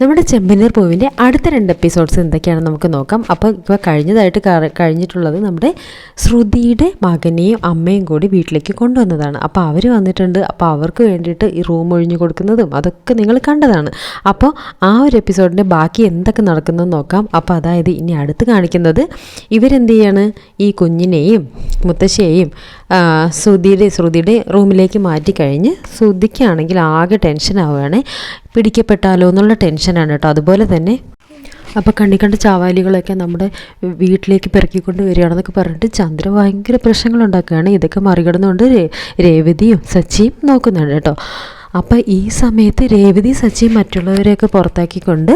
നമ്മുടെ ചെമ്പനീർ പൂവിന്റെ അടുത്ത രണ്ട് എപ്പിസോഡ്സ് എന്തൊക്കെയാണെന്ന് നമുക്ക് നോക്കാം. അപ്പോൾ ഇപ്പോൾ കഴിഞ്ഞതായിട്ട് കഴിഞ്ഞിട്ടുള്ളത് നമ്മുടെ ശ്രുതിയുടെ മകനെയും അമ്മയും കൂടി വീട്ടിലേക്ക് കൊണ്ടുവന്നതാണ്. അപ്പോൾ അവർ വന്നിട്ടുണ്ട്. അപ്പോൾ അവർക്ക് വേണ്ടിയിട്ട് ഈ റൂം ഒഴിഞ്ഞു കൊടുക്കുന്നതും അതൊക്കെ നിങ്ങൾ കണ്ടതാണ്. അപ്പോൾ ആ ഒരു എപ്പിസോഡിന്റെ ബാക്കി എന്തൊക്കെ നടക്കുന്നതെന്ന് നോക്കാം. അപ്പോൾ അതായത് ഇനി അടുത്ത് കാണിക്കുന്നത് ഇവരെന്ത് ചെയ്യാണ്? ഈ കുഞ്ഞിനെയും മുത്തശ്ശിയെയും ശ്രുതിയുടെ ശ്രുതിയുടെ റൂമിലേക്ക് മാറ്റിക്കഴിഞ്ഞ് ശ്രുതിക്കാണെങ്കിൽ ആകെ ടെൻഷൻ ആവുകയാണ്. പിടിക്കപ്പെട്ടാലോ എന്നുള്ള ടെൻഷനാണ് കേട്ടോ. അതുപോലെ തന്നെ അപ്പോൾ കണ്ണി കണ്ട ചാവാലികളൊക്കെ നമ്മുടെ വീട്ടിലേക്ക് പിറക്കിക്കൊണ്ട് വരികയാണെന്നൊക്കെ പറഞ്ഞിട്ട് ചന്ദ്ര ഭയങ്കര പ്രശ്നങ്ങളുണ്ടാക്കുകയാണ്. ഇതൊക്കെ മറികടന്നുകൊണ്ട് രേവതിയും സച്ചിയും നോക്കുന്നുണ്ട് കേട്ടോ. അപ്പോൾ ഈ സമയത്ത് രേവതി സച്ചിയും മറ്റുള്ളവരെയൊക്കെ പുറത്താക്കിക്കൊണ്ട്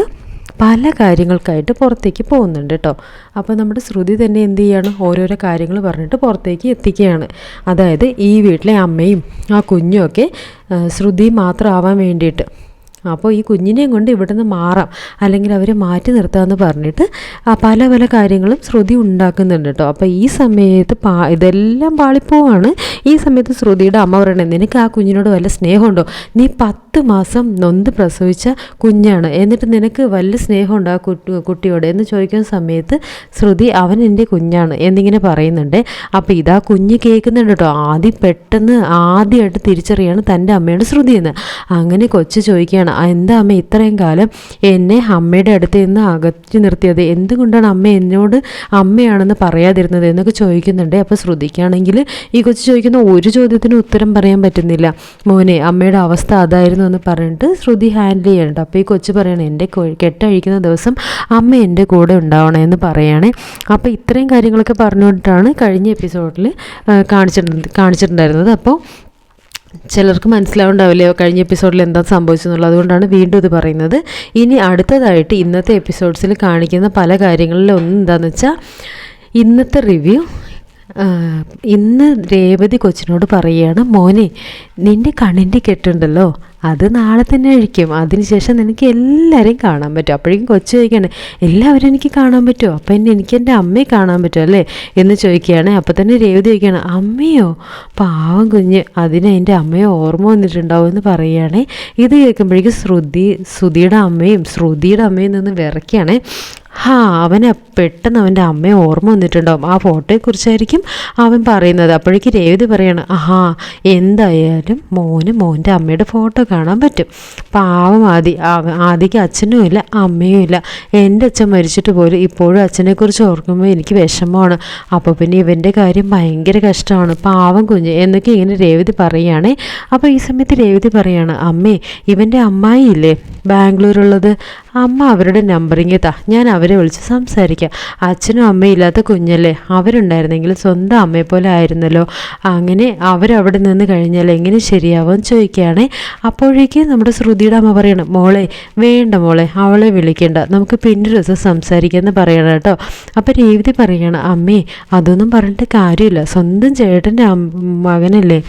പല കാര്യങ്ങൾക്കായിട്ട് പുറത്തേക്ക് പോകുന്നുണ്ട് കേട്ടോ അപ്പോൾ നമ്മുടെ ശ്രുതി തന്നെ എന്ത് ചെയ്യാണ്? ഓരോരോ കാര്യങ്ങൾ പറഞ്ഞിട്ട് പുറത്തേക്ക് എത്തിക്കുകയാണ്. അതായത് ഈ വീട്ടിലെ അമ്മയും ആ കുഞ്ഞും ഒക്കെ ആ, ശ്രുതി മാത്രമാവാൻ വേണ്ടിയിട്ട്. അപ്പോൾ ഈ കുഞ്ഞിനെയും കൊണ്ട് ഇവിടുന്ന് മാറാം. അല്ലെങ്കിൽ അവരെ മാറ്റി നിർത്താമെന്ന് പറഞ്ഞിട്ട് പല പല കാര്യങ്ങളും ശ്രുതി ഉണ്ടാക്കുന്നുണ്ട് കേട്ടോ. അപ്പോൾ ഈ സമയത്ത് പാ ഇതെല്ലാം പാളിപ്പോവാണ്. ഈ സമയത്ത് ശ്രുതിയുടെ അമ്മ പറയണേ നിനക്ക് ആ കുഞ്ഞിനോട് വല്ല സ്നേഹമുണ്ടോ? നീ പത്ത് മാസം നൊന്ത് പ്രസവിച്ച കുഞ്ഞാണ്. എന്നിട്ട് നിനക്ക് വല്ല സ്നേഹമുണ്ടോ ആ കുട്ടി കുട്ടിയോട്? എന്ന് ചോദിക്കുന്ന സമയത്ത് ശ്രുതി അവൻ എന്റെ കുഞ്ഞാണ് എന്നിങ്ങനെ പറയുന്നുണ്ട്. അപ്പോൾ ഇതാ കുഞ്ഞ് കേൾക്കുന്നുണ്ട് കേട്ടോ. ആദ്യം പെട്ടെന്ന് ആദ്യമായിട്ട് തിരിച്ചറിയാണ് തന്റെ അമ്മയുടെ ശ്രുതി എന്ന് അങ്ങനെ കൊച്ചു ചോദിക്കുകയാണ് "ആ, എന്താ അമ്മ ഇത്രയും കാലം എന്നെ അമ്മയുടെ അടുത്ത് നിന്ന് അകറ്റി നിർത്തിയത്? എന്തുകൊണ്ടാണ് അമ്മ എന്നോട് അമ്മയാണെന്ന് പറയാതിരുന്നത് എന്നൊക്കെ ചോദിക്കുന്നുണ്ട്. അപ്പോൾ ശ്രുതിക്കാണെങ്കിൽ ഈ കൊച്ചു ചോദിക്കുന്ന ഒരു ചോദ്യത്തിന് ഉത്തരം പറയാൻ പറ്റുന്നില്ല. മോനെ അമ്മയുടെ അവസ്ഥ അതായിരുന്നു എന്ന് പറഞ്ഞിട്ട് ശ്രുതി ഹാൻഡിൽ ചെയ്യണ്ട അപ്പോൾ ഈ കൊച്ചു പറയണേ എന്റെ കെട്ടഴിക്കുന്ന ദിവസം അമ്മ എന്റെ കൂടെ ഉണ്ടാവണേ എന്ന് പറയാണ്. അപ്പോൾ ഇത്രയും കാര്യങ്ങളൊക്കെ പറഞ്ഞുകൊണ്ടിട്ടാണ് കഴിഞ്ഞ എപ്പിസോഡിൽ കാണിച്ചിട്ടുണ്ട് കാണിച്ചിട്ടുണ്ടായിരുന്നത്. അപ്പോൾ ചിലർക്ക് മനസ്സിലാവുണ്ടാവില്ല കഴിഞ്ഞ എപ്പിസോഡിൽ എന്താ സംഭവിച്ചെന്നുള്ളത്. അതുകൊണ്ടാണ് വീണ്ടും ഇത് പറയുന്നത്. ഇനി അടുത്തതായിട്ട് ഇന്നത്തെ എപ്പിസോഡ്സിൽ കാണിക്കുന്ന പല കാര്യങ്ങളിലൊന്നും എന്താണെന്ന് വെച്ചാൽ ഇന്നത്തെ റിവ്യൂ ഇന്ന് രേവതി കൊച്ചിനോട് പറയുകയാണ് മോനെ നിന്റെ കണ്ണിന്റെ കെട്ടുണ്ടല്ലോ അത് നാളെ തന്നെ അഴിക്കും. അതിനുശേഷം നിനക്ക് എല്ലാവരെയും കാണാൻ പറ്റും. അപ്പോഴേക്കും കൊച്ചു ചോദിക്കുകയാണ് എല്ലാവരും എനിക്ക് കാണാൻ പറ്റുമോ? അപ്പം എന്നെ എനിക്ക് എന്റെ അമ്മയെ കാണാൻ പറ്റുമോ അല്ലേ? എന്ന് ചോദിക്കുകയാണ്. അപ്പം തന്നെ രേവതി ചോദിക്കുകയാണ് അമ്മയോ? പാവം കുഞ്ഞ് അതിന് എന്റെ അമ്മയെ ഓർമ്മ വന്നിട്ടുണ്ടാവും എന്ന് പറയുകയാണേ. ഇത് കേൾക്കുമ്പോഴേക്കും ശ്രുതി ശ്രുതിയുടെ അമ്മയും ശ്രുതിയുടെ അമ്മയും നിന്ന് വിറയ്ക്കുകയാണ്. ഹാ അവന് പെട്ടെന്ന് അവന്റെ അമ്മയെ ഓർമ്മ വന്നിട്ടുണ്ടാവും. ആ ഫോട്ടോയെക്കുറിച്ചായിരിക്കും അവൻ പറയുന്നത്. അപ്പോഴേക്ക് രേവതി പറയാണ് ആഹാ എന്തായാലും മോന് മോന്റെ അമ്മയുടെ ഫോട്ടോ കാണാൻ പറ്റും. പാവം ആദി ആദിക്ക് അച്ഛനും ഇല്ല അമ്മയും ഇല്ല. എന്റെ അച്ഛൻ മരിച്ചിട്ട് പോലും ഇപ്പോഴും അച്ഛനെക്കുറിച്ച് ഓർക്കുമ്പോൾ എനിക്ക് വിഷമമാണ്. അപ്പോൾ പിന്നെ ഇവന്റെ കാര്യം ഭയങ്കര കഷ്ടമാണ്. പാവം കുഞ്ഞ് എന്നൊക്കെ ഇങ്ങനെ രേവതി പറയുകയാണേ. അപ്പോൾ ഈ സമയത്ത് രേവതി പറയാണ് അമ്മേ ഇവന്റെ അമ്മായി ഇല്ലേ? ബാംഗ്ലൂരുള്ളത്. അമ്മ അവരുടെ നമ്പറിങ് താ. ഞാൻ അവരെ വിളിച്ച് സംസാരിക്കാം അച്ഛനും അമ്മയും ഇല്ലാത്ത കുഞ്ഞല്ലേ? അവരുണ്ടായിരുന്നെങ്കിൽ സ്വന്തം അമ്മയെ പോലെ ആയിരുന്നല്ലോ. അങ്ങനെ അവരവിടെ നിന്ന് കഴിഞ്ഞാൽ എങ്ങനെ ശരിയാവും ചോദിക്കുകയാണെ. അപ്പോഴേക്ക് നമ്മുടെ ശ്രുതിയുടെ അമ്മ പറയണം മോളെ വേണ്ട മോളെ അവളെ വിളിക്കേണ്ട. നമുക്ക് പിന്നൊരു ദിവസം സംസാരിക്കാമെന്ന് പറയണം കേട്ടോ. അപ്പോൾ രേവതി പറയണം അമ്മേ അതൊന്നും പറഞ്ഞിട്ട് കാര്യമില്ല. സ്വന്തം ചേട്ടന്റെ മകനല്ലേ?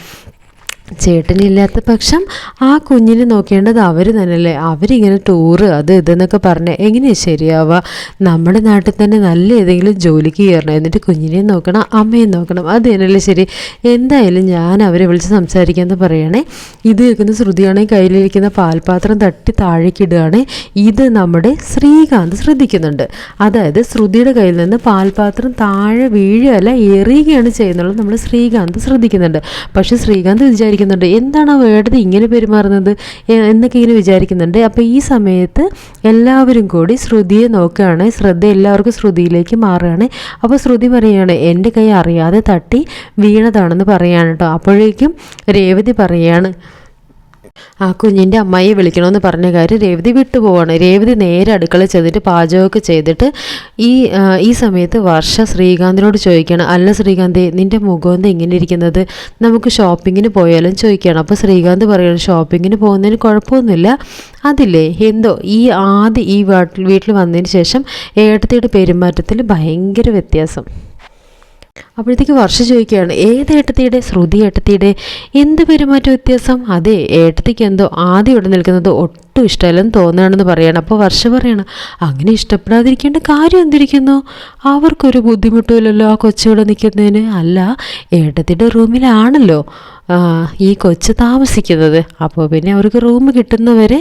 ചേട്ടനില്ലാത്ത പക്ഷം ആ കുഞ്ഞിനെ നോക്കേണ്ടത് അവർ തന്നെയല്ലേ? അവരിങ്ങനെ ടൂറ് അത് ഇതെന്നൊക്കെ പറഞ്ഞ് എങ്ങനെയാണ് ശരിയാവുക? നമ്മുടെ നാട്ടിൽ തന്നെ നല്ല ഏതെങ്കിലും ജോലിക്ക് കയറണം. എന്നിട്ട് കുഞ്ഞിനെ നോക്കണം അമ്മയെ നോക്കണം. അത് തന്നെയല്ലേ ശരി. എന്തായാലും ഞാൻ അവരെ വിളിച്ച് സംസാരിക്കാമെന്ന് പറയണേ. ഇത് കേൾക്കുന്ന ശ്രുതിയാണെങ്കിൽ കയ്യിലിരിക്കുന്ന പാൽപാത്രം തട്ടി താഴേക്കിടുകയാണ് ഇത് നമ്മുടെ ശ്രീകാന്ത് ശ്രദ്ധിക്കുന്നുണ്ട്. അതായത് ശ്രുതിയുടെ കയ്യിൽ നിന്ന് പാൽപാത്രം താഴെ വീഴുകയല്ല എറിയുകയാണ് ചെയ്യുന്നുള്ളത് നമ്മൾ ശ്രീകാന്ത് ശ്രദ്ധിക്കുന്നുണ്ട്. പക്ഷേ ശ്രീകാന്ത് വിചാരിക്കുന്നുണ്ട്. എന്താണ് ആ വേടത് ഇങ്ങനെ പെരുമാറുന്നത്? എന്നൊക്കെ ഇങ്ങനെ വിചാരിക്കുന്നുണ്ട്. അപ്പോൾ ഈ സമയത്ത് എല്ലാവരും കൂടി ശ്രുതിയെ നോക്കുകയാണ്. ശ്രദ്ധ എല്ലാവർക്കും ശ്രുതിയിലേക്ക് മാറുകയാണ്. അപ്പോൾ ശ്രുതി പറയുകയാണ് എന്റെ കൈ അറിയാതെ തട്ടി വീണതാണെന്ന് പറയാണ് കേട്ടോ അപ്പോഴേക്കും രേവതി പറയാണ് ആ കുഞ്ഞിന്റെ അമ്മായി വിളിക്കണമെന്ന് പറഞ്ഞ കാര്യം രേവതി വിട്ടുപോവാണ് രേവതി നേരെ അടുക്കള ചെന്നിട്ട് പാചകമൊക്കെ ചെയ്തിട്ട് ഈ ഈ സമയത്ത് വർഷ ശ്രീകാന്തിനോട് ചോദിക്കണം അല്ല ശ്രീകാന്തേ നിന്റെ മുഖം എന്താ ഇങ്ങനെ ഇരിക്കുന്നത്? നമുക്ക് ഷോപ്പിങ്ങിന് പോയാലും ചോദിക്കുകയാണ്. അപ്പോൾ ശ്രീകാന്ത് പറയുകയാണ് ഷോപ്പിങ്ങിന് പോകുന്നതിന് കുഴപ്പമൊന്നുമില്ല. അതില്ലേ എന്തോ ഈ ആദ്യം ഈ വീട്ടിൽ വന്നതിന് ശേഷം ഏട്ടത്തിയുടെ പെരുമാറ്റത്തിൽ ഭയങ്കര വ്യത്യാസം. അപ്പോഴത്തേക്ക് വർഷ ചോദിക്കുകയാണ് ഏത് ഏട്ടത്തിയുടെ? ശ്രുതി ഏട്ടത്തിയുടെ? എന്ത് പെരുമാറ്റ വ്യത്യാസം? അതെ ഏട്ടത്തിക്ക് എന്തോ ആദ്യം ഇവിടെ നിൽക്കുന്നത് ഒട്ടും ഇഷ്ടമല്ലെന്ന് തോന്നുകയാണെന്ന് പറയണം. അപ്പോൾ വർഷ പറയണം അങ്ങനെ ഇഷ്ടപ്പെടാതിരിക്കേണ്ട കാര്യം എന്തിരിക്കുന്നു? അവർക്കൊരു ബുദ്ധിമുട്ടുമില്ലല്ലോ ആ കൊച്ചിവിടെ നിൽക്കുന്നതിന്. അല്ല ഏട്ടത്തിന്റെ റൂമിലാണല്ലോ ഈ കൊച്ച് താമസിക്കുന്നത്. അപ്പോൾ പിന്നെ അവർക്ക് റൂം കിട്ടുന്നവരെ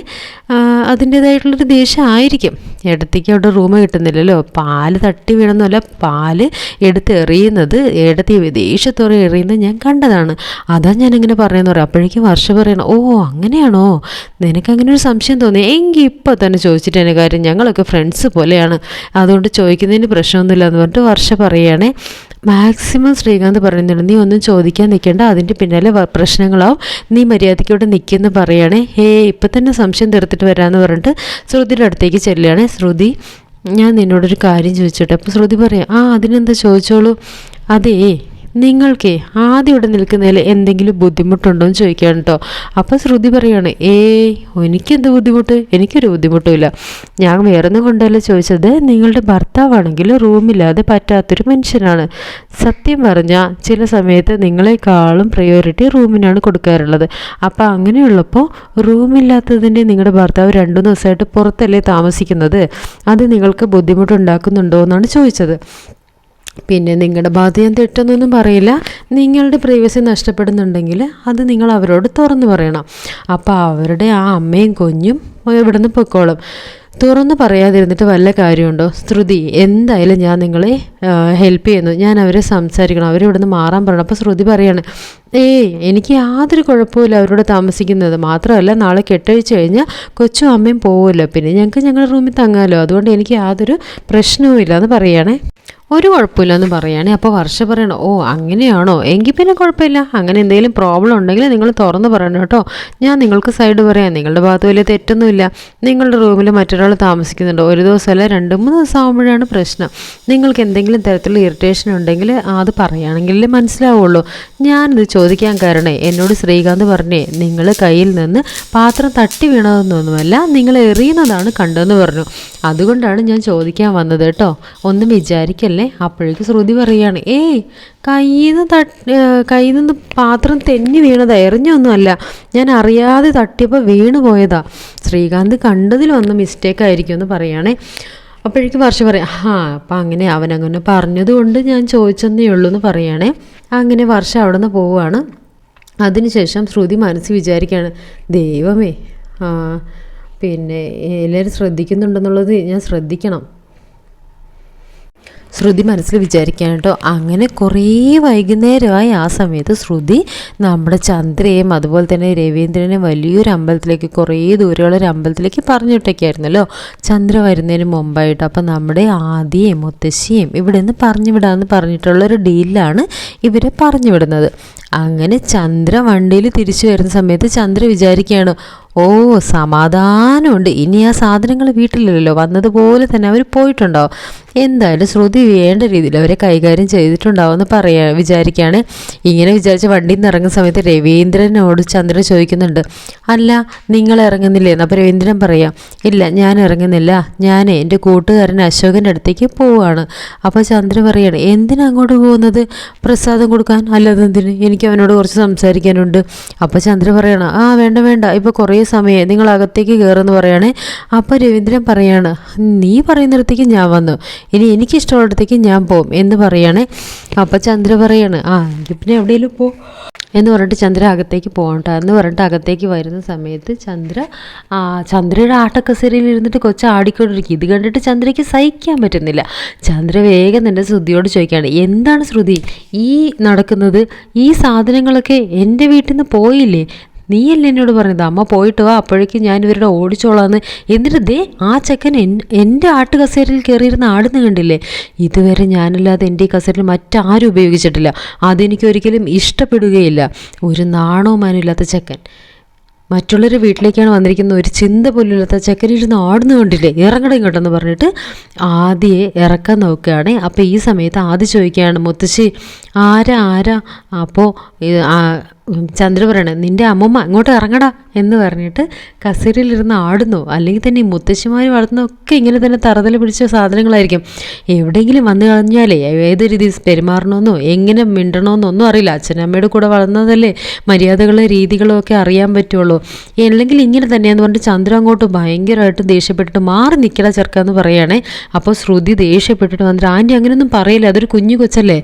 അതിന്റേതായിട്ടുള്ളൊരു ദേഷ്യം ആയിരിക്കും. ഇടത്തേക്ക് അവിടെ റൂം കിട്ടുന്നില്ലല്ലോ. പാൽ തട്ടി വീണമെന്നല്ല പാൽ എടുത്ത് എറിയുന്നത് ഏടത്തി ദേഷ്യത്തോടെ എറിയുന്നത് ഞാൻ കണ്ടതാണ്. അതാ ഞാനിങ്ങനെ പറയുന്നത് പറയാം. അപ്പോഴേക്കും വർഷ പറയണം ഓ അങ്ങനെയാണോ? നിനക്കങ്ങനെ ഒരു സംശയം തോന്നി. എങ്കിൽ ഇപ്പോൾ തന്നെ ചോദിച്ചിട്ട് എന്റെ കാര്യം ഞങ്ങളൊക്കെ ഫ്രണ്ട്സ് പോലെയാണ്. അതുകൊണ്ട് ചോദിക്കുന്നതിന് പ്രശ്നമൊന്നുമില്ല എന്ന് പറഞ്ഞിട്ട് വർഷ പറയുകയാണേ. മാക്സിമം ശ്രീകാന്ത് പറയുന്നുണ്ട് നീ ഒന്നും ചോദിക്കാൻ നിൽക്കേണ്ട അതിന്റെ പിന്നാലെ പ്രശ്നങ്ങളാവും. നീ മര്യാദയ്ക്കോടെ നിൽക്കുമെന്ന് പറയുകയാണേ ഹേ ഇപ്പം തന്നെ സംശയം തീർത്തിട്ട് വരാമെന്ന് പറഞ്ഞിട്ട് ശ്രുതിയുടെ അടുത്തേക്ക് ചെല്ലുകയാണേ. ശ്രുതി ഞാൻ നിന്നോടൊരു കാര്യം ചോദിച്ചോട്ടെ. അപ്പോൾ ശ്രുതി പറയാം ആ അതിനെന്താ ചോദിച്ചോളൂ? അതേ നിങ്ങൾക്കേ ആദ്യം ഇവിടെ നിൽക്കുന്നതിൽ എന്തെങ്കിലും ബുദ്ധിമുട്ടുണ്ടോ എന്ന് ചോദിക്കുകയാണ് കേട്ടോ അപ്പോൾ ശ്രുതി പറയാണ് ഏയ് എനിക്കെന്ത് ബുദ്ധിമുട്ട്? എനിക്കൊരു ബുദ്ധിമുട്ടുമില്ല ഞാൻ വേറൊന്നും കൊണ്ടല്ല ചോദിച്ചത് നിങ്ങളുടെ ഭർത്താവാണെങ്കിൽ റൂമില്ലാതെ പറ്റാത്തൊരു മനുഷ്യനാണ്. സത്യം പറഞ്ഞാൽ ചില സമയത്ത് നിങ്ങളെക്കാളും പ്രയോറിറ്റി റൂമിനാണ് കൊടുക്കാറുള്ളത്. അപ്പോൾ അങ്ങനെയുള്ളപ്പോൾ റൂമില്ലാത്തതിന്റെ നിങ്ങളുടെ ഭർത്താവ് രണ്ടു ദിവസമായിട്ട് പുറത്തല്ലേ താമസിക്കുന്നത്? അത് നിങ്ങൾക്ക് ബുദ്ധിമുട്ടുണ്ടാക്കുന്നുണ്ടോ എന്നാണ് ചോദിച്ചത്. പിന്നെ നിങ്ങളുടെ ഭാഗത്ത് ഞാൻ തെറ്റൊന്നും പറയില്ല. നിങ്ങളുടെ പ്രൈവസി നഷ്ടപ്പെടുന്നുണ്ടെങ്കിൽ അത് നിങ്ങൾ അവരോട് തുറന്നു പറയണം. അപ്പോൾ അവരുടെ ആ അമ്മയും കൊഞ്ഞും ഇവിടെ നിന്ന് പൊക്കോളും. തുറന്ന് പറയാതിരുന്നിട്ട് വല്ല കാര്യമുണ്ടോ? ശ്രുതി എന്തായാലും ഞാൻ നിങ്ങളെ ഹെൽപ്പ് ചെയ്യുന്നു. ഞാൻ അവരെ സംസാരിക്കണം. അവരിവിടുന്ന് മാറാൻ പറയണം. അപ്പോൾ ശ്രുതി പറയാണ് ഏയ് എനിക്ക് യാതൊരു കുഴപ്പമില്ല അവരോട് താമസിക്കുന്നത്. മാത്രമല്ല നാളെ കെട്ടഴിച്ച് കഴിഞ്ഞാൽ കൊച്ചും അമ്മയും പോകുമല്ലോ പിന്നെ ഞങ്ങൾക്ക് ഞങ്ങളുടെ റൂമിൽ തങ്ങാമല്ലോ അതുകൊണ്ട് എനിക്ക് യാതൊരു പ്രശ്നവും ഇല്ല എന്ന് പറയുകയാണേ ഒരു കുഴപ്പമില്ലെന്ന് പറയുകയാണെങ്കിൽ അപ്പോൾ വർഷ പറയണം ഓ അങ്ങനെയാണോ? എങ്കിൽ പിന്നെ കുഴപ്പമില്ല. അങ്ങനെ എന്തെങ്കിലും പ്രോബ്ലം ഉണ്ടെങ്കിൽ നിങ്ങൾ തുറന്ന് പറയണം കേട്ടോ. ഞാൻ നിങ്ങൾക്ക് സൈഡ് പറയാം. നിങ്ങളുടെ ഭാഗത്ത് വലിയ തെറ്റൊന്നുമില്ല. നിങ്ങളുടെ റൂമിൽ മറ്റൊരാൾ താമസിക്കുന്നുണ്ടോ. ഒരു ദിവസമല്ല രണ്ട് മൂന്ന് ദിവസം ആകുമ്പോഴാണ് പ്രശ്നം. നിങ്ങൾക്ക് എന്തെങ്കിലും തരത്തിലുള്ള ഇറിറ്റേഷൻ ഉണ്ടെങ്കിൽ അത് പറയുകയാണെങ്കിലേ മനസ്സിലാവുള്ളൂ. ഞാനിത് ചോദിക്കാൻ കാരണേ എന്നോട് ശ്രീകാന്ത് പറഞ്ഞേ നിങ്ങൾ കയ്യിൽ നിന്ന് പാത്രം തട്ടി വീണതെന്നൊന്നുമല്ല നിങ്ങൾ എറിയുന്നതാണ് കണ്ടതെന്ന് പറഞ്ഞു. അതുകൊണ്ടാണ് ഞാൻ ചോദിക്കാൻ വന്നത് കേട്ടോ. ഒന്നും വിചാരിക്കല്ലേ? അല്ലേ? അപ്പോഴേക്ക് ശ്രുതി പറയുകയാണ് ഏയ് കയ്യിൽ നിന്ന് തട്ടി കയ്യിൽ നിന്ന് പാത്രം തെന്നി വീണതാ എറിഞ്ഞൊന്നുമല്ല. ഞാൻ അറിയാതെ തട്ടിയപ്പോൾ വീണ് പോയതാ. ശ്രീകാന്ത് കണ്ടതിൽ വന്ന മിസ്റ്റേക്ക് ആയിരിക്കും എന്ന് പറയുകയാണേ അപ്പോഴേക്ക് വർഷ പറയാം ആ അപ്പം അങ്ങനെ അവനങ്ങനെ പറഞ്ഞതുകൊണ്ട് ഞാൻ ചോദിച്ചെന്നേ ഉള്ളൂ എന്ന് പറയുകയാണേ അങ്ങനെ വർഷം അവിടെ നിന്ന് പോവുകയാണ് അതിനുശേഷം ശ്രുതി മനസ്സ് വിചാരിക്കുകയാണ് ദൈവമേ പിന്നെ എല്ലാവരും ശ്രദ്ധിക്കുന്നുണ്ടെന്നുള്ളത് ഞാൻ ശ്രദ്ധിക്കണം. ശ്രുതി മനസ്സിൽ വിചാരിക്കാൻ കേട്ടോ. അങ്ങനെ കുറേ വൈകുന്നേരമായി ആ സമയത്ത് ശ്രുതി നമ്മുടെ ചന്ദ്രയും അതുപോലെ തന്നെ രവീന്ദ്രനെയും വലിയൊരു അമ്പലത്തിലേക്ക് കുറേ ദൂരെയുള്ള ഒരു അമ്പലത്തിലേക്ക് പറഞ്ഞുവിട്ടൊക്കെയായിരുന്നല്ലോ. ചന്ദ്ര വരുന്നതിന് മുമ്പായിട്ട്. അപ്പം നമ്മുടെ ആദിയും മുത്തശ്ശിയും ഇവിടെ നിന്ന് പറഞ്ഞു വിടാമെന്ന് പറഞ്ഞിട്ടുള്ളൊരു ഡീലാണ് ഇവരെ പറഞ്ഞു വിടുന്നത്. അങ്ങനെ ചന്ദ്ര വണ്ടിയിൽ തിരിച്ചു വരുന്ന സമയത്ത് ചന്ദ്ര വിചാരിക്കുകയാണ് ഓ സമാധാനമുണ്ട്. ഇനി ആ സാധനങ്ങൾ വീട്ടിലില്ലല്ലോ. വന്നതുപോലെ തന്നെ അവർ പോയിട്ടുണ്ടോ എന്തായാലും ശ്രുതി വേണ്ട രീതിയിൽ അവരെ കൈകാര്യം ചെയ്തിട്ടുണ്ടാവുമെന്ന് പറയാ വിചാരിക്കുകയാണ് ഇങ്ങനെ വിചാരിച്ച വണ്ടിയിൽ നിന്ന് ഇറങ്ങുന്ന സമയത്ത് രവീന്ദ്രനോട് ചന്ദ്രൻ ചോദിക്കുന്നുണ്ട് അല്ല നിങ്ങൾ ഇറങ്ങുന്നില്ലേ? അപ്പോൾ രവീന്ദ്രൻ പറയാം ഇല്ല ഞാൻ ഇറങ്ങുന്നില്ല. ഞാൻ എന്റെ കൂട്ടുകാരൻ അശോകന്റെ അടുത്തേക്ക് പോവുകയാണ് അപ്പോൾ ചന്ദ്രൻ പറയാണ് എന്തിനാ അങ്ങോട്ട് പോകുന്നത്? പ്രസാദം കൊടുക്കാൻ? അല്ലാതെ എന്തിന് എനിക്ക് അവനോട് കുറച്ച് സംസാരിക്കാനുണ്ട്. അപ്പോൾ ചന്ദ്രൻ പറയണം ആ വേണ്ട വേണ്ട. ഇപ്പോൾ കുറേ സമയം നിങ്ങൾ അകത്തേക്ക് കയറുമെന്ന് പറയുകയാണേ അപ്പോൾ രവീന്ദ്രൻ പറയാണ് നീ പറയുന്നിടത്തേക്ക് ഞാൻ വന്നു. ഇനി എനിക്കിഷ്ടമുള്ളിടത്തേക്ക് ഞാൻ പോകും എന്ന് പറയുകയാണേ അപ്പോൾ ചന്ദ്ര പറയാണ് ആ എങ്കിൽ പിന്നെ എവിടെയെങ്കിലും പോ എന്ന് പറഞ്ഞിട്ട് ചന്ദ്ര അകത്തേക്ക് പോകണ്ട എന്ന് പറഞ്ഞിട്ട് അകത്തേക്ക് വരുന്ന സമയത്ത് ചന്ദ്ര ചന്ദ്രയുടെ ആട്ടക്കസേരയിൽ ഇരുന്നിട്ട് കൊച്ചു ആടിക്കൊണ്ടിരിക്കും. ഇത് കണ്ടിട്ട് ചന്ദ്രയ്ക്ക് സഹിക്കാൻ പറ്റുന്നില്ല. ചന്ദ്ര വേഗം തന്നെ ശ്രുതിയോട് ചോദിക്കുകയാണ് എന്താണ് ശ്രുതി? ഈ നടക്കുന്നത് ഈ സാധനങ്ങളൊക്കെ എന്റെ വീട്ടിൽ നിന്ന് പോയില്ലേ? നീയല്ലേ എന്നോട് പറഞ്ഞത്? അമ്മ പോയിട്ട് വാ അപ്പോഴേക്കും ഞാൻ ഇവരുടെ ഓടിച്ചോളാന്ന്. എന്നിട്ട് ദേ ആ ചെക്കൻ എന്റെ ആട്ട് കസേരയിൽ കയറിയിരുന്ന ആടുന്ന് കണ്ടില്ലേ? ഇതുവരെ ഞാനല്ലാതെ എന്റെ ഈ കസേരയിൽ മറ്റാരും ഉപയോഗിച്ചിട്ടില്ല. അതെനിക്ക് ഒരിക്കലും ഇഷ്ടപ്പെടുകയില്ല. ഒരു നാണവും മാനുമില്ലാത്ത ചെക്കൻ. മറ്റുള്ളവരുടെ വീട്ടിലേക്കാണ് വന്നിരിക്കുന്ന ഒരു ചിന്ത പോലും ഇല്ലാത്ത ചെക്കനിരുന്ന് ആടുന്നു കണ്ടില്ലേ? ഇറങ്ങണം ഇങ്ങോട്ടെന്ന് പറഞ്ഞിട്ട് ആദ്യയെ ഇറക്കാൻ നോക്കുകയാണ്. അപ്പോൾ ഈ സമയത്ത് ആദ്യം ചോദിക്കുകയാണ് മുത്തശ്ശി ആരാ ആരാ? അപ്പോൾ ചന്ദ്ര പറയണേ നിന്റെ അമ്മമ്മ അങ്ങോട്ട് ഇറങ്ങടാ എന്ന് പറഞ്ഞിട്ട് കസേരയിലിരുന്ന് ആടുന്നു. അല്ലെങ്കിൽ തന്നെ ഈ മുത്തശ്ശിമാർ വളർത്തുന്നതൊക്കെ ഇങ്ങനെ തന്നെ തറതല പിടിച്ച സാധനങ്ങളായിരിക്കും. എവിടെയെങ്കിലും വന്നു കളഞ്ഞാലേ ഏത് രീതിയിൽ പെരുമാറണമെന്നോ എങ്ങനെ മിണ്ടണമെന്നോ ഒന്നും അറിയില്ല. അച്ഛനമ്മയുടെ കൂടെ വളർന്നതല്ലേ മര്യാദകളും രീതികളും ഒക്കെ അറിയാൻ പറ്റുള്ളൂ. അല്ലെങ്കിൽ ഇങ്ങനെ തന്നെയാന്ന് പറഞ്ഞിട്ട് ചന്ദ്ര അങ്ങോട്ട് ഭയങ്കരമായിട്ട് ദേഷ്യപ്പെട്ടിട്ട് മാറി നിൽക്കട ചെറുക്കാന്ന് പറയുകയാണേ അപ്പോൾ ശ്രുതി ദേഷ്യപ്പെട്ടിട്ട് വന്നിട്ട് ആന്റി അങ്ങനെയൊന്നും പറയില്ല. അതൊരു കുഞ്ഞു കൊച്ചല്ലേ?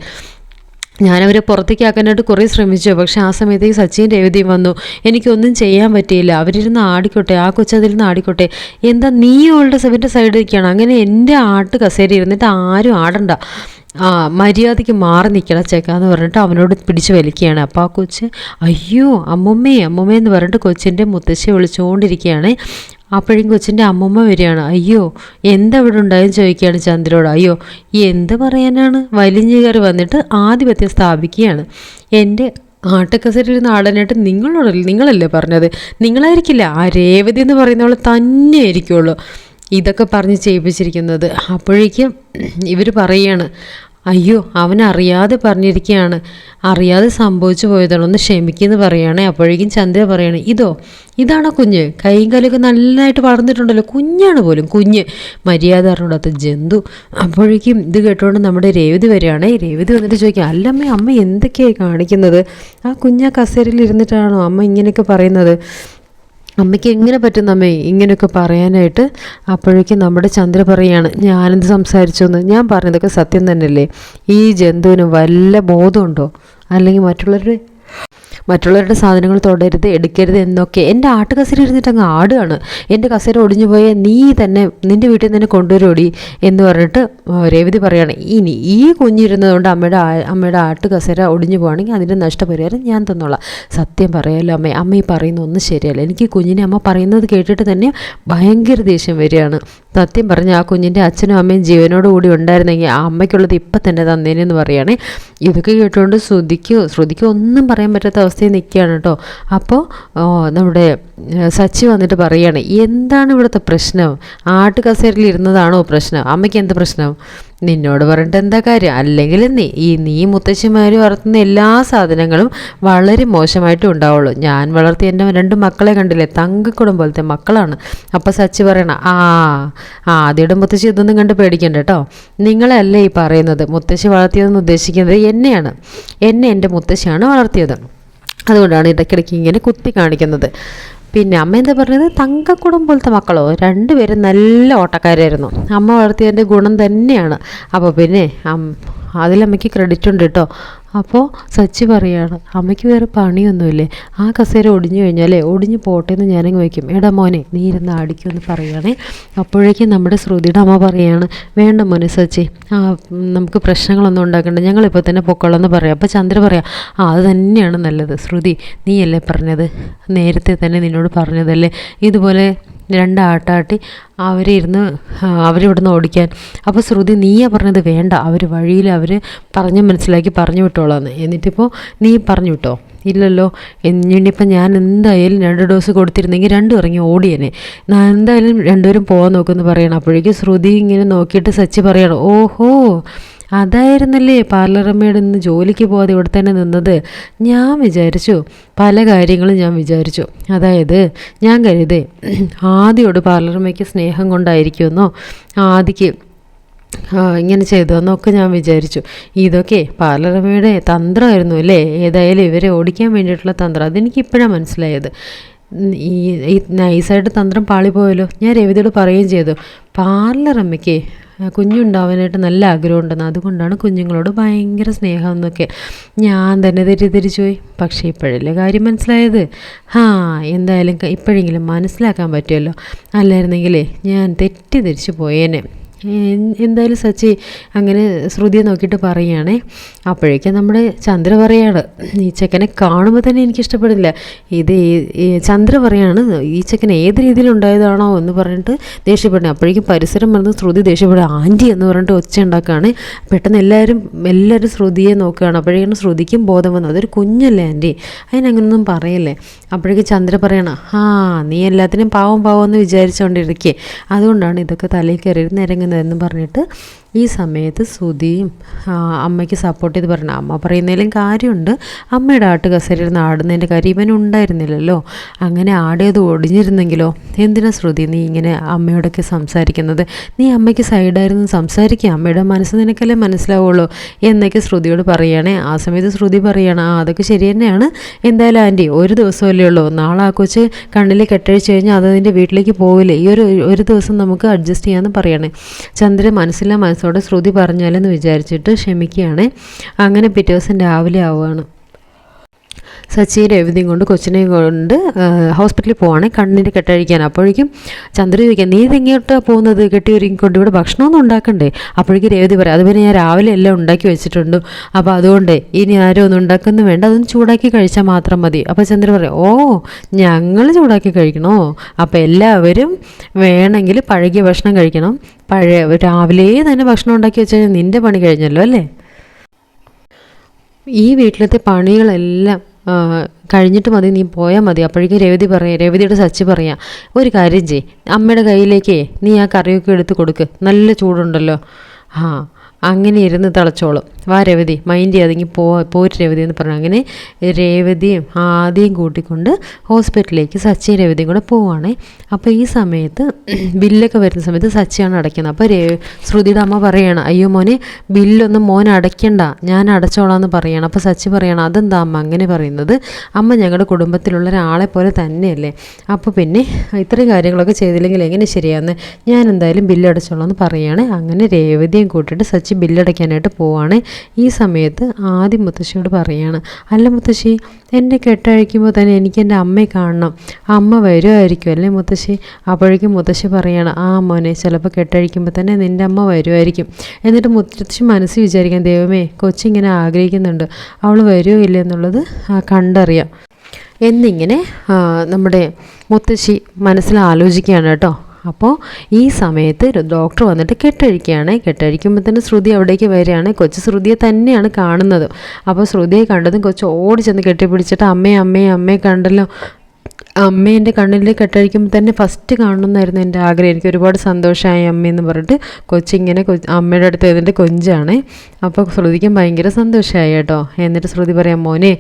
ഞാനവരെ പുറത്തേക്ക് ആക്കാനായിട്ട് കുറേ ശ്രമിച്ചു. പക്ഷെ ആ സമയത്തേക്ക് സച്ചിൻ രേവതിയും വന്നു. എനിക്കൊന്നും ചെയ്യാൻ പറ്റിയില്ല. അവരിരുന്ന് ആടിക്കോട്ടെ ആ കൊച്ചതിരുന്ന് ആടിക്കോട്ടെ. എന്താ നീ ഓളുടെ സെവന്റെ സൈഡിലേക്കാണ്? അങ്ങനെ എന്റെ ആട്ട് കസേര ഇരുന്നിട്ട് ആരും ആടണ്ട. ആ മര്യാദയ്ക്ക് മാറി നിൽക്കണം ചേക്കാന്ന് പറഞ്ഞിട്ട് അവനോട് പിടിച്ച് വലിക്കുകയാണ്. അപ്പോൾ ആ കൊച്ച് അയ്യോ അമ്മുമ്മേ അമ്മുമ്മേ എന്ന് പറഞ്ഞിട്ട് കൊച്ചിന്റെ മുത്തശ്ശി വിളിച്ചുകൊണ്ടിരിക്കുകയാണ്. അപ്പോഴും കൊച്ചിന്റെ അമ്മമ്മ വരികയാണ്. അയ്യോ എന്തവിടെ ഉണ്ടായെന്ന് ചോദിക്കുകയാണ് ചന്ദ്രയോട് അയ്യോ എന്ത് പറയാനാണ്? വലിഞ്ഞു കയറി വന്നിട്ട് ആധിപത്യം സ്ഥാപിക്കുകയാണ്. എന്റെ ആട്ടക്കസരിൽ നാടനായിട്ട് നിങ്ങളോടല്ല നിങ്ങളല്ലേ പറഞ്ഞത്? നിങ്ങളായിരിക്കില്ല ആ രേവതി എന്ന് പറയുന്നവൾ തന്നെ ആയിരിക്കുള്ളൂ ഇതൊക്കെ പറഞ്ഞ് ചെയ്യിപ്പിച്ചിരിക്കുന്നത്. അപ്പോഴേക്കും ഇവർ പറയുകയാണ് അയ്യോ അവൻ അറിയാതെ പറഞ്ഞിരിക്കുകയാണ് അറിയാതെ സംഭവിച്ചു പോയതാണ്. ഒന്ന് ക്ഷമിക്കുമെന്ന് പറയുകയാണേ അപ്പോഴേക്കും ചന്ദ്ര പറയണേ ഇതോ ഇതാണോ കുഞ്ഞ്? കൈയും കാലൊക്കെ നല്ലതായിട്ട് വളർന്നിട്ടുണ്ടല്ലോ. കുഞ്ഞാണ് പോലും കുഞ്ഞ്. മര്യാദ അറിഞ്ഞൂടാത്ത ജന്തു അപ്പോഴേക്കും ഇത് കേട്ടുകൊണ്ട് നമ്മുടെ രേവതി വരികയാണേ. രേവതി വന്നിട്ട് ചോദിക്കുക അല്ലമ്മ അമ്മ എന്തൊക്കെയായി കാണിക്കുന്നത്? ആ കുഞ്ഞാ കസേരയിൽ ഇരുന്നിട്ടാണോ അമ്മ ഇങ്ങനെയൊക്കെ പറയുന്നത്? അമ്മയ്ക്ക് എങ്ങനെ പറ്റും അമ്മേ? ഇങ്ങനെയൊക്കെ പറയാനായിട്ട് അപ്പോഴേക്കും നമ്മുടെ ചന്ദ്ര പറയാണ് ഞാനെന്ത് സംസാരിച്ചു എന്ന് ഞാൻ പറഞ്ഞതൊക്കെ സത്യം തന്നെയല്ലേ? ഈ ജന്തുവിന് വല്ല ബോധമുണ്ടോ അല്ലെങ്കിൽ മറ്റുള്ളവരുടെ മറ്റുള്ളവരുടെ സാധനങ്ങൾ തൊടരുത് എടുക്കരുത് എന്നൊക്കെ എന്റെ ആട്ട് കസേര ഇരുന്നിട്ട് അങ്ങ് ആടുകയാണ്. എന്റെ കസേര ഒടിഞ്ഞു പോയ നീ തന്നെ നിന്റെ വീട്ടിൽ നിന്ന് തന്നെ കൊണ്ടുവരോടി എന്ന് പറഞ്ഞിട്ട് രേവതി പറയാണ്. ഇനി ഈ കുഞ്ഞിരുന്നതുകൊണ്ട് അമ്മയുടെ അമ്മയുടെ ആട്ട് കസേര ഒടിഞ്ഞു പോവാണെങ്കിൽ അതിന്റെ നഷ്ടപരിഹാരം ഞാൻ തന്നോളാം. സത്യം പറയാമല്ലോ അമ്മ അമ്മ ഈ പറയുന്ന ഒന്നും ശരിയല്ല. എനിക്ക് കുഞ്ഞിനെ അമ്മ പറയുന്നത് കേട്ടിട്ട് തന്നെ ഭയങ്കര ദേഷ്യം വരികയാണ്. സത്യം പറഞ്ഞ ആ കുഞ്ഞിന്റെ അച്ഛനും അമ്മയും ജീവനോട് കൂടി ഉണ്ടായിരുന്നെങ്കിൽ ആ അമ്മയ്ക്കുള്ളത് ഇപ്പം തന്നെ തന്നേനെന്ന് പറയുകയാണേ ഇതൊക്കെ കേട്ടുകൊണ്ട് ശ്രുതിക്ക് ശ്രുതിക്ക് ഒന്നും പറയാൻ പറ്റാത്ത അവസ്ഥയിൽ നിൽക്കുകയാണ് കേട്ടോ. അപ്പോൾ നമ്മുടെ സച്ചി വന്നിട്ട് പറയുകയാണ് എന്താണ് ഇവിടുത്തെ പ്രശ്നം? ആട്ടുകസേരയിൽ ഇരുന്നതാണോ പ്രശ്നം? അമ്മയ്ക്ക് എന്ത് പ്രശ്നം? നിന്നോട് പറഞ്ഞിട്ട് എന്താ കാര്യം? അല്ലെങ്കിൽ നീ ഈ നീ മുത്തശ്ശിമാർ വളർത്തുന്ന എല്ലാ സാധനങ്ങളും വളരെ മോശമായിട്ടും ഉണ്ടാവുള്ളൂ. ഞാൻ വളർത്തി എന്റെ രണ്ട് മക്കളെ കണ്ടില്ലേ? തങ്കക്കുടം പോലത്തെ മക്കളാണ്. അപ്പോൾ സച്ചി പറയണ ആ ആ ആദ്യയുടെ മുത്തശ്ശി ഇതൊന്നും കണ്ട് പേടിക്കണ്ട കേട്ടോ നിങ്ങളല്ലേ ഈ പറയുന്നത്? മുത്തശ്ശി വളർത്തിയതെന്ന് ഉദ്ദേശിക്കുന്നത് എന്നെയാണ്. എന്നെ എന്റെ മുത്തശ്ശിയാണ് വളർത്തിയത്. അതുകൊണ്ടാണ് ഇടയ്ക്കിടയ്ക്ക് ഇങ്ങനെ കുത്തി കാണിക്കുന്നത്. പിന്നെ അമ്മ എന്താ പറഞ്ഞത്? തങ്കക്കുടം പോലത്തെ മക്കളോ? രണ്ടുപേരും നല്ല ഓട്ടക്കാരായിരുന്നു. അമ്മ വളർത്തിയതിന്റെ ഗുണം തന്നെയാണ്. അപ്പോൾ പിന്നെ അതിലമ്മയ്ക്ക് ക്രെഡിറ്റ് ഉണ്ട് കേട്ടോ അപ്പോൾ സച്ചി പറയാണ് അമ്മയ്ക്ക് വേറെ പണിയൊന്നുമില്ലേ? ആ കസേര ഒടിഞ്ഞു കഴിഞ്ഞാലേ ഒടിഞ്ഞു പോട്ടെ എന്ന് ഞാനങ്ങ് വയ്ക്കും. എടാ മോനെ നീ ഇരുന്ന് അടിക്കുമെന്ന് പറയുകയാണേ അപ്പോഴേക്കും നമ്മുടെ ശ്രുതിയുടെ അമ്മ പറയാണ് വേണ്ട മോനെ സച്ചി ആ നമുക്ക് പ്രശ്നങ്ങളൊന്നും ഉണ്ടാക്കണ്ട. ഞങ്ങളിപ്പോൾ തന്നെ പൊക്കോളെന്ന് പറയാം. അപ്പോൾ ചന്ദ്ര പറയാം ആ അത് തന്നെയാണ് നല്ലത്. ശ്രുതി നീയല്ലേ പറഞ്ഞത്? നേരത്തെ തന്നെ നിന്നോട് പറഞ്ഞതല്ലേ? ഇതുപോലെ രണ്ട് ആട്ടാട്ടി അവരിരുന്ന് അവരിവിടുന്ന് ഓടിക്കാൻ. അപ്പോൾ ശ്രുതി നീയാ പറഞ്ഞത് വേണ്ട. അവർ വഴിയിൽ അവർ പറഞ്ഞ് മനസ്സിലാക്കി പറഞ്ഞു വിട്ടോളാന്ന്. എന്നിട്ടിപ്പോൾ നീ പറഞ്ഞു വിട്ടോ? ഇല്ലല്ലോ. ഇനിയിപ്പം ഞാൻ എന്തായാലും രണ്ട് ഡോസ് കൊടുത്തിരുന്നെങ്കിൽ രണ്ടും ഇറങ്ങി ഓടിയനെ. ഞാൻ എന്തായാലും രണ്ടുപേരും പോകാൻ നോക്കുമെന്ന് പറയണം. അപ്പോഴേക്കും ശ്രുതി ഇങ്ങനെ നോക്കിയിട്ട് സച്ചി പറയണം ഓഹോ. അതായിരുന്നല്ലേ പാർലറമ്മയുടെ നിന്ന് ജോലിക്ക് പോകാതെ ഇവിടെ തന്നെ നിന്നത്? ഞാൻ വിചാരിച്ചു പല കാര്യങ്ങളും ഞാൻ വിചാരിച്ചു. അതായത് ഞാൻ കരുതേ ആദ്യോട് പാർലറമ്മയ്ക്ക് സ്നേഹം കൊണ്ടായിരിക്കുമെന്നോ ആദിക്ക് ഇങ്ങനെ ചെയ്തതെന്നൊക്കെ ഞാൻ വിചാരിച്ചു. ഇതൊക്കെ പാർലറമ്മയുടെ തന്ത്രമായിരുന്നു അല്ലേ? ഏതായാലും ഇവരെ ഓടിക്കാൻ വേണ്ടിയിട്ടുള്ള തന്ത്രം. അതെനിക്ക് ഇപ്പോഴാണ് മനസ്സിലായത്. ഈ ഈ നൈസായിട്ട് തന്ത്രം പാളിപ്പോയല്ലോ. ഞാൻ രവിതയോട് പറയുകയും ചെയ്തു പാർലറമ്മയ്ക്ക് കുഞ്ഞുണ്ടാവാനായിട്ട് നല്ല ആഗ്രഹമുണ്ടെന്ന്. അതുകൊണ്ടാണ് കുഞ്ഞുങ്ങളോട് ഭയങ്കര സ്നേഹം എന്നൊക്കെ. ഞാൻ തന്നെ തെറ്റിദ്ധരിച്ചു പോയി. പക്ഷേ ഇപ്പോഴല്ലേ കാര്യം മനസ്സിലായത്? ഹാ എന്തായാലും ഇപ്പോഴെങ്കിലും മനസ്സിലാക്കാൻ പറ്റുമല്ലോ. അല്ലായിരുന്നെങ്കിലേ ഞാൻ തെറ്റിദ്ധരിച്ചു പോയേനെ. എന്തായാലും സച്ചി അങ്ങനെ ശ്രുതിയെ നോക്കിയിട്ട് പറയുകയാണേ. അപ്പോഴേക്കും നമ്മുടെ ചന്ദ്ര പറയാണ് ഈ ചെക്കനെ കാണുമ്പോൾ തന്നെ എനിക്ക് ഇഷ്ടപ്പെടില്ല ഇത് ചന്ദ്ര പറയാണ് ഈ ചെക്കൻ ഏത് രീതിയിലുണ്ടായതാണോ എന്ന് പറഞ്ഞിട്ട് ദേഷ്യപ്പെടുന്നത്. അപ്പോഴേക്കും പരിസരം മറന്ന് ശ്രുതി ദേഷ്യപ്പെടുക ആന്റി എന്ന് പറഞ്ഞിട്ട് ഒച്ച ഉണ്ടാക്കുകയാണ്. പെട്ടെന്ന് എല്ലാവരും എല്ലാവരും ശ്രുതിയെ നോക്കുകയാണ്. അപ്പോഴേക്കും ശ്രുതിക്കും ബോധം വന്നു അതൊരു കുഞ്ഞല്ലേ ആന്റി അതിനങ്ങനൊന്നും പറയല്ലേ? അപ്പോഴേക്കും ചന്ദ്ര പറയണം ആ നീ എല്ലാത്തിനും പാവം പാവം എന്ന് വിചാരിച്ചുകൊണ്ടിരിക്കേ അതുകൊണ്ടാണ് ഇതൊക്കെ തലയിൽ കയറി നിരങ്ങുന്നത് എന്ന് പറഞ്ഞിട്ട് ഈ സമയത്ത് ശ്രുതിയും അമ്മയ്ക്ക് സപ്പോർട്ട് ചെയ്ത് പറഞ്ഞു അമ്മ പറയുന്നതിലും കാര്യമുണ്ട്. അമ്മയുടെ ആട്ട് കസേരയിൽ ആടുന്നതിന്റെ കാര്യം ഇവൻ ഉണ്ടായിരുന്നില്ലല്ലോ. അങ്ങനെ ആടിയത് ഒടിഞ്ഞിരുന്നെങ്കിലോ? എന്തിനാ ശ്രുതി നീ ഇങ്ങനെ അമ്മയോടൊക്കെ സംസാരിക്കുന്നത്? നീ അമ്മയ്ക്ക് സൈഡായിരുന്നു സംസാരിക്കുക. അമ്മയുടെ മനസ്സ് നിനക്കല്ലേ മനസ്സിലാവുള്ളൂ. എന്നൊക്കെ ശ്രുതിയോട് പറയുകയാണേ ആ സമയത്ത് ശ്രുതി പറയുകയാണ് ആ അതൊക്കെ ശരി തന്നെയാണ്. എന്തായാലും ആന്റി ഒരു ദിവസമല്ലേ ഉള്ളൂ. നാളെ ആ കൊച്ച് കണ്ണിൽ കെട്ടഴിച്ച് കഴിഞ്ഞാൽ അത് അതിന്റെ വീട്ടിലേക്ക് പോവില്ലേ? ഈ ഒരു ഒരു ദിവസം നമുക്ക് അഡ്ജസ്റ്റ് ചെയ്യാമെന്ന് പറയണേ. ചന്ദ്രൻ മനസ്സിലാ മനസ്സോടെ ശ്രുതി പറഞ്ഞാലെന്ന് വിചാരിച്ചിട്ട് ക്ഷമിക്കുകയാണ്. അങ്ങനെ പിറ്റേ ദിവസം രാവിലെ ആവുകയാണ്. സച്ചിയുടെ എഴുതിയും കൊണ്ട് കൊച്ചിനെ കൊണ്ട് ഹോസ്പിറ്റലിൽ പോവാണ്. കണ്ണിന്റെ കെട്ടഴിക്കാൻ. അപ്പോഴേക്കും ചന്ദ്ര ചോദിക്കാം നീ ഇതെങ്ങോട്ടാണ് പോകുന്നത്? കെട്ടി ഒരുങ്ങിക്കൊണ്ട് ഇവിടെ ഭക്ഷണമൊന്നും ഉണ്ടാക്കണ്ടേ? അപ്പോഴേക്കും രേവതി പറയാം അതുപോലെ ഞാൻ രാവിലെ എല്ലാം ഉണ്ടാക്കി വെച്ചിട്ടുണ്ട്. അപ്പോൾ അതുകൊണ്ട് ഇനി ആരും ഒന്നും ഉണ്ടാക്കുന്നു വേണ്ട. അതൊന്ന് ചൂടാക്കി കഴിച്ചാൽ മാത്രം മതി. അപ്പോൾ ചന്ദ്ര പറയാം ഓ ഞങ്ങൾ ചൂടാക്കി കഴിക്കണോ? അപ്പോൾ എല്ലാവരും വേണമെങ്കിൽ പഴകിയ ഭക്ഷണം കഴിക്കണം. പഴയ രാവിലെ തന്നെ ഭക്ഷണം ഉണ്ടാക്കി വെച്ചാൽ നിന്റെ പണി കഴിഞ്ഞല്ലോ അല്ലേ? ഈ വീട്ടിലത്തെ പണികളെല്ലാം കഴിഞ്ഞിട്ട് മതി നീ പോയാൽ മതി. അപ്പോഴേക്കും രവതി പറയാം രവതിയുടെ സച്ചി പറയാം ഒരു കാര്യം ചെയ് അമ്മയുടെ കയ്യിലേക്കേ നീ ആ കറിയൊക്കെ എടുത്ത് കൊടുക്ക് നല്ല ചൂടുണ്ടല്ലോ. ആ അങ്ങനെ ഇരുന്ന് തിളച്ചോളും. വാ രവതി മൈൻഡ് ചെയ്യാതെങ്കിൽ പോ പോര് രവതി എന്ന് പറഞ്ഞു. അങ്ങനെ രേവതിയും ആദ്യം കൂട്ടിക്കൊണ്ട് ഹോസ്പിറ്റലിലേക്ക് സച്ചി രവതിയും കൂടെ പോവുകയാണേ അപ്പോൾ ഈ സമയത്ത് ബില്ലൊക്കെ വരുന്ന സമയത്ത് സച്ചിയാണ് അടയ്ക്കുന്നത്. അപ്പോൾ രേ ശ്രുതിയുടെ അമ്മ പറയണം അയ്യോ മോനെ ബില്ലൊന്നും മോൻ അടയ്ക്കണ്ട. ഞാൻ അടച്ചോളാം എന്ന് പറയണം. അപ്പോൾ സച്ചി പറയണം അതെന്താ അമ്മ അങ്ങനെ പറയുന്നത്? അമ്മ ഞങ്ങളുടെ കുടുംബത്തിലുള്ള ഒരാളെ പോലെ തന്നെയല്ലേ. അപ്പോൾ പിന്നെ ഇത്രയും കാര്യങ്ങളൊക്കെ ചെയ്തില്ലെങ്കിൽ എങ്ങനെ ശരിയാന്ന്? ഞാൻ എന്തായാലും ബില്ല് അടച്ചോളാം എന്ന് പറയുകയാണ് അങ്ങനെ രേവതിയും കൂട്ടിയിട്ട് സച്ചി ബില്ലടയ്ക്കാനായിട്ട് പോവാണ്. ഈ സമയത്ത് ആദ്യം മുത്തശ്ശിയോട് പറയുകയാണ് അല്ല മുത്തശ്ശി എന്റെ കെട്ടഴിക്കുമ്പോൾ തന്നെ എനിക്ക് എന്റെ അമ്മയെ കാണണം. അമ്മ വരുമായിരിക്കും അല്ലേ മുത്തശ്ശി? അപ്പോഴേക്കും മുത്തശ്ശി പറയാണ് ആ മോനെ ചിലപ്പോൾ കെട്ടഴിക്കുമ്പോൾ തന്നെ നിന്റെ അമ്മ വരുമായിരിക്കും എന്നിട്ട് മുത്തശ്ശി മനസ്സിൽ വിചാരിക്കാം ദൈവമേ കൊച്ചിങ്ങനെ ആഗ്രഹിക്കുന്നുണ്ട്. അവൾ വരുമോ ഇല്ല എന്നുള്ളത് കണ്ടറിയാം. എന്നിങ്ങനെ നമ്മുടെ മുത്തശ്ശി മനസ്സിൽ ആലോചിക്കുകയാണ് കേട്ടോ. അപ്പോൾ ഈ സമയത്ത് ഡോക്ടർ വന്നിട്ട് കെട്ടഴിക്കുകയാണ്. കെട്ടഴിക്കുമ്പോൾ തന്നെ ശ്രുതി അവിടേക്ക് വരികയാണ്. കൊച്ചു ശ്രുതിയെ തന്നെയാണ് കാണുന്നത്. അപ്പോൾ ശ്രുതിയെ കണ്ടതും കൊച്ചു ഓടി ചെന്ന് കെട്ടിപ്പിടിച്ചിട്ട് അമ്മയെ അമ്മയെ അമ്മയെ കണ്ടല്ലോ. അമ്മ എന്റെ കണ്ണിൽ കെട്ടഴിക്കുമ്പോൾ തന്നെ ഫസ്റ്റ് കാണണമെന്നായിരുന്നു എന്റെ ആഗ്രഹം. എനിക്ക് ഒരുപാട് സന്തോഷമായി അമ്മയെന്ന് പറഞ്ഞിട്ട് കൊച്ചിങ്ങനെ കൊ അമ്മയുടെ അടുത്ത് എഴുതിന്റെ കൊഞ്ചാണ്. അപ്പോൾ ശ്രുതിക്കും ഭയങ്കര സന്തോഷമായി കേട്ടോ. എന്നിട്ട് ശ്രുതി പറയാം മോനെ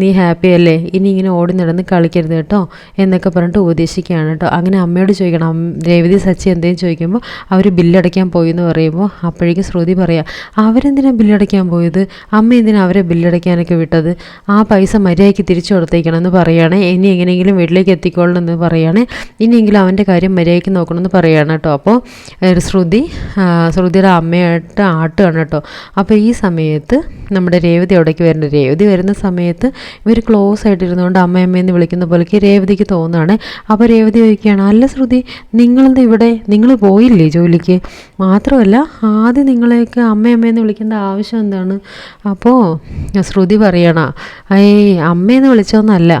നീ ഹാപ്പി അല്ലേ? ഇനി ഇങ്ങനെ ഓടി നടന്ന് കളിക്കരുത് കേട്ടോ എന്നൊക്കെ പറഞ്ഞിട്ട് ഉപദേശിക്കുകയാണ് കേട്ടോ. അങ്ങനെ അമ്മയോട് ചോദിക്കണം. രേവതി സച്ചി എന്തെങ്കിലും ചോദിക്കുമ്പോൾ അവർ ബില്ലടയ്ക്കാൻ പോയി എന്ന് പറയുമ്പോൾ അപ്പോഴേക്കും ശ്രുതി പറയാം അവരെന്തിനാണ് ബില്ലടയ്ക്കാൻ പോയത്? അമ്മ എന്തിനാണ് അവരെ ബില്ലടയ്ക്കാനൊക്കെ വിട്ടത്? ആ പൈസ മര്യാദയ്ക്ക് തിരിച്ചു കൊടുത്തേക്കണം എന്ന് പറയുകയാണ് ഇനി എങ്ങനെയെങ്കിലും വീട്ടിലേക്ക് എത്തിക്കോളണം എന്ന് പറയുകയാണ് ഇനിയെങ്കിലും അവന്റെ കാര്യം മര്യാദയ്ക്ക് നോക്കണമെന്ന് പറയുകയാണ് കേട്ടോ. അപ്പോൾ ശ്രുതി ശ്രുതിയുടെ അമ്മയായിട്ട് ആട്ടുകയാണ് കേട്ടോ. അപ്പോൾ ഈ സമയത്ത് നമ്മുടെ രേവതി അവിടേക്ക് വരുന്നുണ്ട് രേവതി വരുന്ന സമയത്ത് ഇവർ ക്ലോസ് ആയിട്ടിരുന്നുകൊണ്ട് അമ്മയമ്മയെന്ന് വിളിക്കുന്ന പോലെക്ക് രേവതിക്ക് തോന്നുകയാണ് അപ്പോൾ രേവതി ചോദിക്കുകയാണ് അല്ല ശ്രുതി നിങ്ങളെന്താ ഇവിടെ? നിങ്ങൾ പോയില്ലേ ജോലിക്ക്? മാത്രമല്ല ആദ്യം നിങ്ങളെയൊക്കെ അമ്മയമ്മയെന്ന് വിളിക്കേണ്ട ആവശ്യം എന്താണ്? അപ്പോൾ ശ്രുതി പറയണ ഏയ് അമ്മയെന്ന് വിളിച്ചതൊന്നല്ല.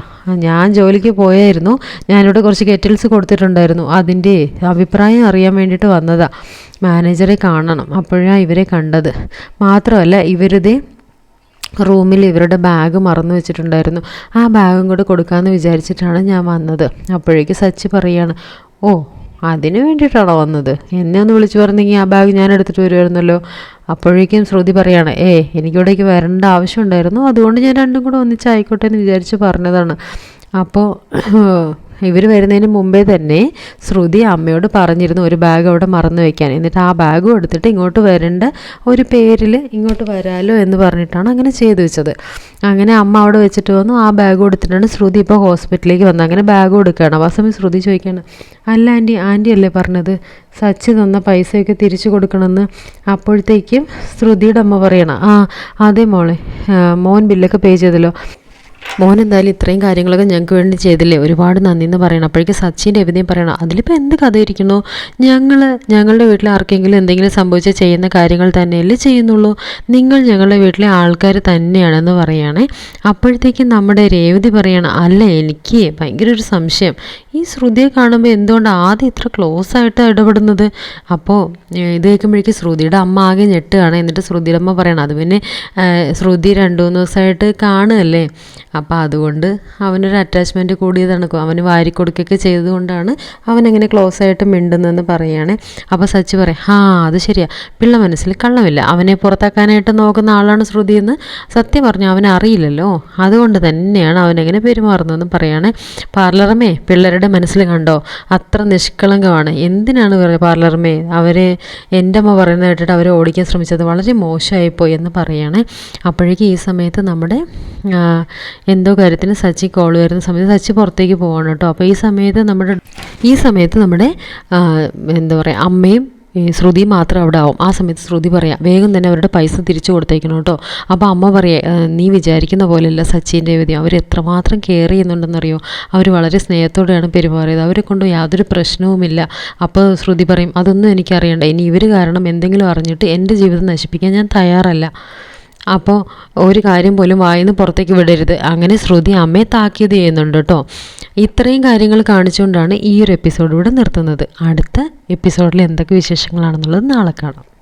ഞാൻ ജോലിക്ക് പോയായിരുന്നു. ഞാനിവിടെ കുറച്ച് കെറ്റിൽസ് കൊടുത്തിട്ടുണ്ടായിരുന്നു. അതിന്റെ അഭിപ്രായം അറിയാൻ വേണ്ടിയിട്ട് വന്നതാണ് മാനേജറെ കാണണം. അപ്പോഴാണ് ഇവരെ കണ്ടത്. മാത്രമല്ല ഇവരുടെ റൂമിൽ ഇവരുടെ ബാഗ് മറന്നു വെച്ചിട്ടുണ്ടായിരുന്നു. ആ ബാഗും കൂടെ കൊടുക്കാമെന്ന് വിചാരിച്ചിട്ടാണ് ഞാൻ വന്നത്. അപ്പോഴേക്ക് സച്ചി പറയാണ് ഓ അതിന് വേണ്ടിയിട്ടാണോ വന്നത്? എന്നെ ഒന്ന് വിളിച്ചു പറഞ്ഞെങ്കിൽ ആ ബാഗ് ഞാൻ എടുത്തിട്ട് വരുമായിരുന്നല്ലോ അപ്പോഴേക്കും ശ്രുതി പറയാണ് ഏ എനിക്കിവിടേക്ക് വരേണ്ട ആവശ്യമുണ്ടായിരുന്നു അതുകൊണ്ട് ഞാൻ രണ്ടും കൂടെ ഒന്നിച്ചായിക്കോട്ടെ എന്ന് വിചാരിച്ച് പറഞ്ഞതാണ്. അപ്പോൾ ഇവർ വരുന്നതിന് മുമ്പേ തന്നെ ശ്രുതി അമ്മയോട് പറഞ്ഞിരുന്നു ഒരു ബാഗ് അവിടെ മറന്നു വയ്ക്കാൻ എന്നിട്ട് ആ ബാഗും എടുത്തിട്ട് ഇങ്ങോട്ട് വരേണ്ട ഒരു പേരിൽ ഇങ്ങോട്ട് വരാലോ എന്ന് പറഞ്ഞിട്ടാണ് അങ്ങനെ ചെയ്തു വെച്ചത്. അങ്ങനെ അമ്മ അവിടെ വെച്ചിട്ട് വന്നു ആ ബാഗ് കൊടുത്തിട്ടാണ് ശ്രുതി ഇപ്പോൾ ഹോസ്പിറ്റലിലേക്ക് വന്നത്. അങ്ങനെ ബാഗ് കൊടുക്കുകയാണ്. ആ സമയം ശ്രുതി ചോദിക്കുകയാണ് അല്ല ആന്റി ആന്റി അല്ലേ പറഞ്ഞത്? സച്ചി തന്ന പൈസയൊക്കെ തിരിച്ചു കൊടുക്കണമെന്ന്. അപ്പോഴത്തേക്കും ശ്രുതിയുടെ അമ്മ പറയണം ആ അതേ മോളെ മോൻ ബില്ലൊക്കെ പേ ചെയ്തല്ലോ. മോൻ എന്തായാലും ഇത്രയും കാര്യങ്ങളൊക്കെ ഞങ്ങൾക്ക് വേണ്ടി ചെയ്തില്ലേ? ഒരുപാട് നന്ദി എന്ന് പറയണം. അപ്പോഴേക്കും സച്ചിന്റെ എവിടെയും പറയണം. അതിലിപ്പോൾ എന്ത് കഥ ഇരിക്കുന്നു ഞങ്ങൾ ഞങ്ങളുടെ വീട്ടിൽ ആർക്കെങ്കിലും എന്തെങ്കിലും സംഭവിച്ചാൽ ചെയ്യുന്ന കാര്യങ്ങൾ തന്നെയല്ലേ ചെയ്യുന്നുള്ളൂ. നിങ്ങൾ ഞങ്ങളുടെ വീട്ടിലെ ആൾക്കാർ തന്നെയാണെന്ന് പറയുകയാണേ അപ്പോഴത്തേക്കും നമ്മുടെ രേവതി പറയണം അല്ല എനിക്ക് ഭയങ്കര ഒരു സംശയം. ഈ ശ്രുതിയെ കാണുമ്പോൾ എന്തുകൊണ്ട് ആദ്യം ഇത്ര ക്ലോസ് ആയിട്ട് ഇടപെടുന്നത്? അപ്പോൾ ഇത് കേൾക്കുമ്പോഴേക്കും ശ്രുതിയുടെ അമ്മ ആകെ ഞെട്ടുകയാണ്. എന്നിട്ട് ശ്രുതിയുടെ അമ്മ പറയണം അത് പിന്നെ ശ്രുതി രണ്ടു മൂന്ന് ദിവസമായിട്ട് കാണുകയല്ലേ? അപ്പോൾ അതുകൊണ്ട് അവനൊരു അറ്റാച്ച്മെന്റ് കൂടിയതാണ്. അവന് വാരി കൊടുക്കുകയൊക്കെ അവൻ അവനങ്ങനെ ക്ലോസ് ആയിട്ട് മിണ്ടുന്നതെന്ന് പറയുകയാണ്. അപ്പോൾ സച്ചി പറയും ഹാ അത് ശരിയാ. പിള്ള മനസ്സിൽ കള്ളമില്ല. അവനെ പുറത്താക്കാനായിട്ട് നോക്കുന്ന ആളാണ് ശ്രുതി എന്ന് സത്യം പറഞ്ഞു അവനെ അറിയില്ലല്ലോ. അതുകൊണ്ട് തന്നെയാണ് അവനെങ്ങനെ പെരുമാറുന്നതെന്ന് പറയുകയാണ്. പാർലറമ്മേ പിള്ളേരുടെ മനസ്സിൽ കണ്ടോ? അത്ര നിഷ്കളങ്കമാണ്. എന്തിനാണ് പാർലറമ്മേ? അവരെ എന്റെ അമ്മ പറയുന്നത് കേട്ടിട്ട് അവരെ ഓടിക്കാൻ ശ്രമിച്ചത് വളരെ മോശമായിപ്പോയി എന്ന് പറയുകയാണ്. അപ്പോഴേക്കും ഈ സമയത്ത് നമ്മുടെ എന്തോ കാര്യത്തിന് സച്ചി കോൾ വരുന്ന സമയത്ത് സച്ചി പുറത്തേക്ക് പോവാണ് കേട്ടോ. അപ്പോൾ ഈ സമയത്ത് നമ്മുടെ ഈ സമയത്ത് നമ്മുടെ എന്താ പറയുക അമ്മയും ശ്രുതി മാത്രം അവിടെ ആവും. ആ സമയത്ത് ശ്രുതി പറയാം വേഗം തന്നെ അവരുടെ പൈസ തിരിച്ചു കൊടുത്തേക്കണം കേട്ടോ. അപ്പോൾ അമ്മ പറയാ നീ വിചാരിക്കുന്ന പോലെയല്ല സച്ചിന്റെ വിധി. അവർ എത്രമാത്രം കെയർ ചെയ്യുന്നുണ്ടെന്നറിയോ? അവർ വളരെ സ്നേഹത്തോടെയാണ് പെരുമാറിയത്. അവരെ കൊണ്ട് യാതൊരു പ്രശ്നവുമില്ല. അപ്പോൾ ശ്രുതി പറയും അതൊന്നും എനിക്കറിയണ്ട. ഇനി ഇവർ കാരണം എന്തെങ്കിലും അറിഞ്ഞിട്ട് എന്റെ ജീവിതം നശിപ്പിക്കാൻ ഞാൻ തയ്യാറല്ല. അപ്പോൾ ഒരു കാര്യം പോലും വായിന്ന് പുറത്തേക്ക് വിടരുത്. അങ്ങനെ ശ്രുതി അമ്മയെ താക്കീത് ചെയ്യുന്നുണ്ട് കേട്ടോ ഇത്രയും കാര്യങ്ങൾ കാണിച്ചുകൊണ്ടാണ് ഈ ഒരു എപ്പിസോഡ് ഇവിടെ നിർത്തുന്നത്. അടുത്ത എപ്പിസോഡിൽ എന്തൊക്കെ വിശേഷങ്ങളാണെന്നുള്ളത് നാളെ കാണാം.